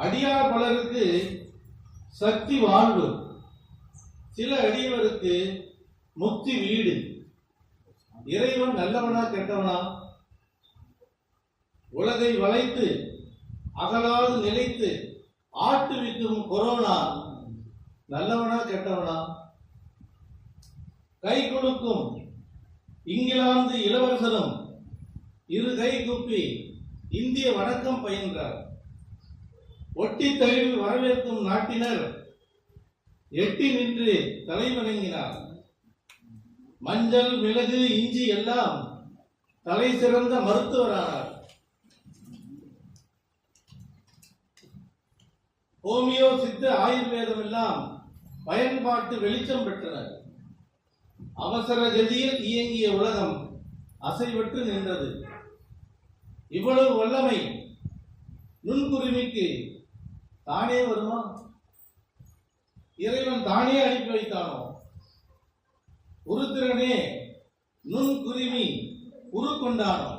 அடியார் பலருக்கு சக்தி வாழ்வு. சில அடியவருக்கு முக்தி வீடு. இறைவன் நல்லவனா கெட்டவனா? உலகை வளைத்து அகலாது நிலைத்து ஆட்டுவிக்கும் கொரோனா. நல்லவனா கெட்டவனா? கை கொடுக்கும் இங்கிலாந்து இளவரசரும் இரு கை குப்பி இந்திய வணக்கம் பயின்றார். ஒட்டி தழுவி வரவேற்கும் நாட்டினர் எட்டி நின்று தலைவணங்கினார். மஞ்சள் மிளகு இஞ்சி எல்லாம் தலை சிறந்த மருத்துவரானார். ஹோமியோ சித்த ஆயுர்வேதம் எல்லாம் பயன்பாட்டு வெளிச்சம் பெற்றனர். அவசர கதியில் இயங்கிய உலகம் அசைவற்று நின்றது. இவ்வளவு வல்லமை நுண்குருமிக்கு தானே வருமா? இறைவன் தானே அனுப்பி வைத்தானோ? உருத்திரனே நுண்குருமி உருக்கொண்டானோ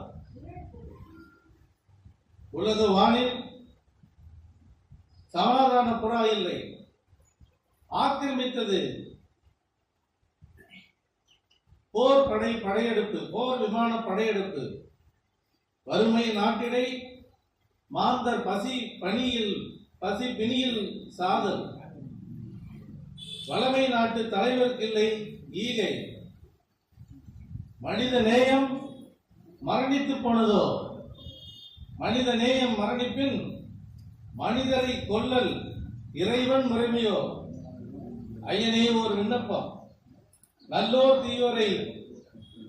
உலக வானில் சமாதான புறா இல்லை. ஆக்கிரமித்தது. போர் படை படையெடுப்பு போர் விமான படையெடுப்பு. வறுமை நாட்டினை மாந்தர் பசி பணியில் பசி பிணியில் சாதல். வளமை நாட்டு தலைவர்க்கில்லை ஈகை. மனித நேயம் மரணித்து போனதோ? மனித நேயம் மரணிப்பின் மனிதரை கொல்லல் இறைவன் முறைமையோ? ஐயனே ஒரு விண்ணப்பம். நல்லோர் தீயோரை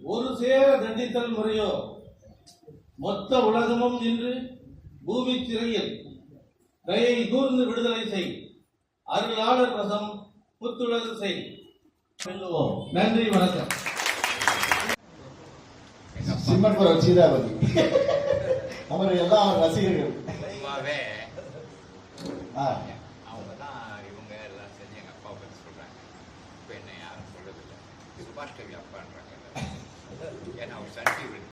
ஒரு சேர தண்டித்தல் முறையோ? மொத்த உலகமும் நின்று பூமி சிறையில் தயை கூர்ந்து விடுதலை செய். அருளாளர் வசம் புத்துலகு செய். வெல்லுவோம் நன்றி வணக்கம். சிம்மன்புரம் சீதாபதி. அவர் எல்லாம் அவர் ரசிகர்கள் அவங்க தான் இவங்க எல்லாம் செஞ்சு எங்கள் அப்பா பற்றி சொல்கிறாங்க இப்போ என்ன யாரும் சுபாஷ் கவி அப்பான்றாங்க. ஏன்னா அவர் சன் டிவி